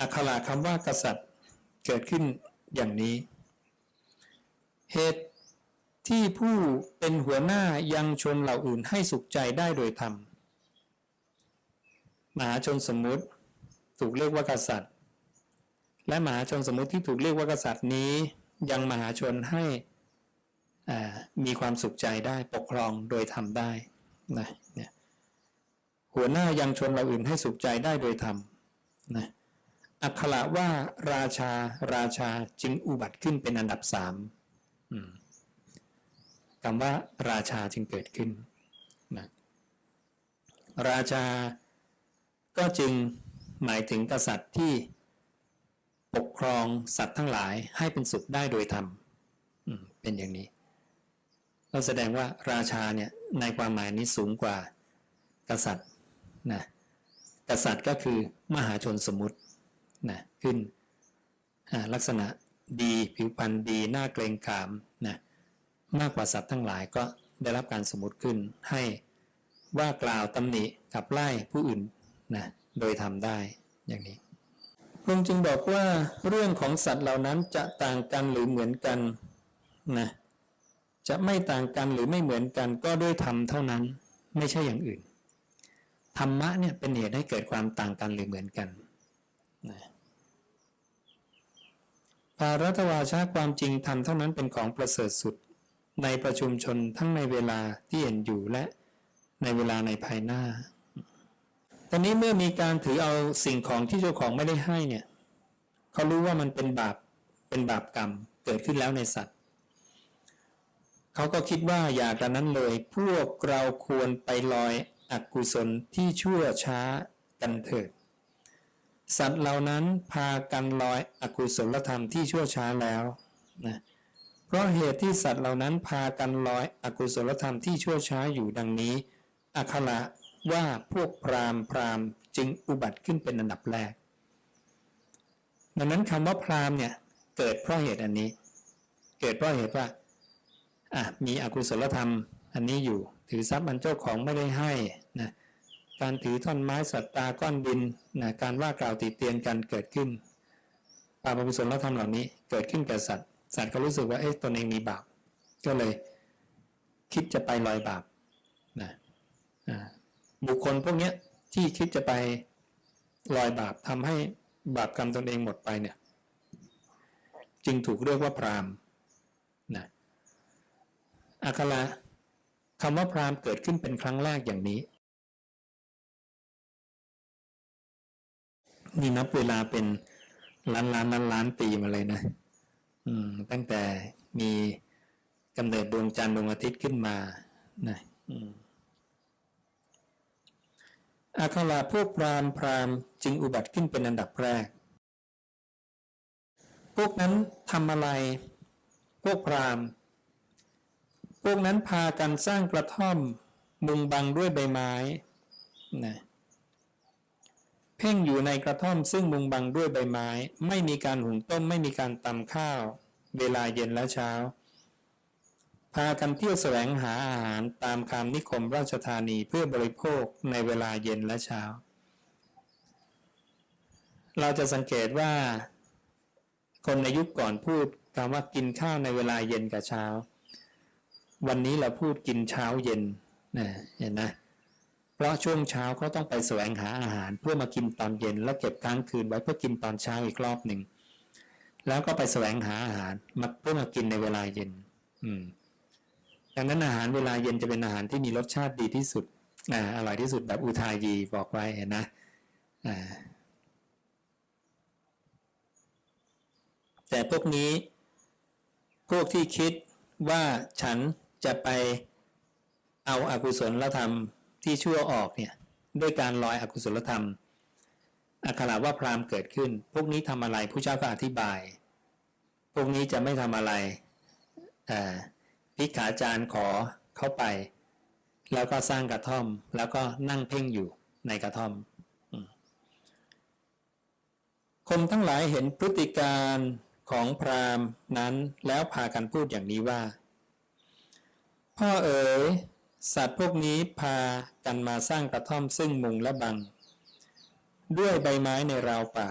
อักขระคำว่ากษัตริย์เกิดขึ้นอย่างนี้ เหตุที่ผู้เป็นหัวหน้ายังชนเหล่าอื่นให้สุขใจได้โดยธรรมมหาชนสมมุติถูกเรียกว่ากษัตริย์ และมหาชนสมมุติที่ถูกเรียกว่ากษัตริย์นี้ ยังมหาชนให้มีความสุขใจได้ปกครองโดยธรรมได้นะหัวหน้ายังชนเราอื่นให้สุขใจได้โดยธรรมนะ อักขระว่าราชาราชาจึงอุบัติขึ้นเป็นอันดับสามคำว่าราชาจึงเกิดขึ้นนะราชาก็จึงหมายถึงกษัตริย์ที่ปกครองสัตว์ทั้งหลายให้เป็นสุขได้โดยธรรมอืมเป็นอย่างนี้ ก็แสดงว่าราชาเนี่ยในความหมายนี้สูงกว่ากษัตริย์นะกษัตริย์ก็คือมหาชนสมมุติ นะขึ้นลักษณะดีผิวพรรณดีหน้าเกรงขามนะมากกว่าสัตว์ทั้งหลายก็ได้รับการสมมติขึ้นให้ว่ากล่าวตำหนิขับไล่ผู้อื่นนะโดยทำได้อย่างนี้พระองค์จึงบอกว่าเรื่องของสัตว์เหล่านั้นจะต่างกันหรือเหมือนกันนะจะไม่ต่างกันหรือไม่เหมือนกันก็ด้วยธรรมเท่านั้นไม่ใช่อย่างอื่น ธรรมะเนี่ยเป็นเหตุให้เกิดความต่างกันหรือเหมือนกัน ภารัตวาชาความจริงธรรมเท่านั้นเป็นของประเสริฐสุด ในประชุมชนทั้งในเวลาที่เห็นอยู่และในเวลาในภายหน้า ตอนนี้เมื่อมีการถือเอาสิ่งของที่เจ้าของไม่ได้ให้เนี่ยเขารู้ว่ามันเป็นบาปเป็นบาปกรรมเกิดขึ้นแล้วในสัตว์เขาก็คิดว่าอย่ากระนั้นเลย พวกเราควรไปลอยอกุศลที่ชั่วช้ากันเถิด สัตว์เหล่านั้นพากันลอยอกุศลธรรมที่ชั่วช้าแล้วนะเพราะเหตุที่สัตว์เหล่านั้นพากันลอยอกุศลธรรมที่ชั่วช้าอยู่ดังนี้ อัคระว่าพวกพรามพรามจึงอุบัติขึ้นเป็นอันดับแรก ดังนั้นคำว่าพรามเนี่ยเกิดเพราะเหตุอันนี้ เกิดเพราะเหตุว่าอะมีอกุศลธรรมอันนี้อยู่ ถือทรัพย์อันเจ้าของไม่ได้ให้นะ การถือท่อนไม้สัตตาก้อนดินนะการว่ากล่าวติเตียนกันเกิดขึ้นบาปอกุศลธรรมเหล่านี้เกิดขึ้นแก่สัตว์ สัตว์ก็รู้สึกว่าเอ๊ะตนเองมีบาปก็เลยคิดจะไปลอยบาปนะบุคคลพวกเนี้ยที่คิดจะไปลอยบาปทำให้บาปกรรมตนเองหมดไปเนี่ยจึงถูกเรียกว่าพรามนะอัคระคำว่าพรามเกิดขึ้นเป็นครั้งแรกอย่างนี้ นี่นับเวลาเป็นล้านล้านล้านล้านปีมาเลยนะ อืม ตั้งแต่มีกำเนิดดวงจันทร์ดวงอาทิตย์ขึ้นมา นะอืมอัคระพวกพรามพรามจึงอุบัติขึ้นเป็นอันดับแรก พวกนั้นทำอะไร พวกพรามพวกนั้นพากันสร้างกระท่อม มุงบังด้วยใบไม้ นะ เพ่งอยู่ในกระท่อมซึ่งมุงบังด้วยใบไม้ ไม่มีการหุงต้มไม่มีการตำข้าว เวลาเย็นและเช้า พากันเที่ยวแสวงหาอาหารตามคำนิคมราชธานีเพื่อบริโภคในเวลาเย็นและเช้า เราจะสังเกตว่า คนในยุคก่อนพูดคำว่ากินข้าวในเวลาเย็นกับเช้า วันนี้เราพูดกินเช้าเย็นนะเห็นนะ เพราะช่วงเช้าเขาต้องไปแสวงหาอาหาร เพื่อมากินตอนเย็น แล้วเก็บค้างคืนไว้เพื่อกินตอนเช้าอีกรอบหนึ่งแล้วก็ไปแสวงหาอาหารมาเพื่อมากินในเวลาเย็น อืมดังนั้นอาหารเวลาเย็นจะเป็นอาหารที่มีรสชาติดีที่สุดอ่าอร่อยที่สุดแบบอุทายีบอกไว้เห็นนะอ่าแต่พวกนี้ พวกที่คิดว่าฉันจะไปเอาอากุศลธรรม ที่ชั่วออกเนี่ยด้วยการลอยอกุศลธรรมอักขระว่าพรามเกิดขึ้น พวกนี้ทำอะไรผู้เจ้าก็อธิบาย พวกนี้จะไม่ทำอะไรพิกขาจารย์ขอเข้าไป แล้วก็สร้างกระท่อม แล้วก็นั่งเพ่งอยู่ในกระท่อมอืมคนทั้งหลายเห็นพฤติการของพราหมณ์นั้นแล้วพากันพูดอย่างนี้ว่า พ่อเอ๋ย สัตว์พวกนี้พากันมาสร้างกระท่อมซึ่งมุงและบัง ด้วยใบไม้ในราวป่า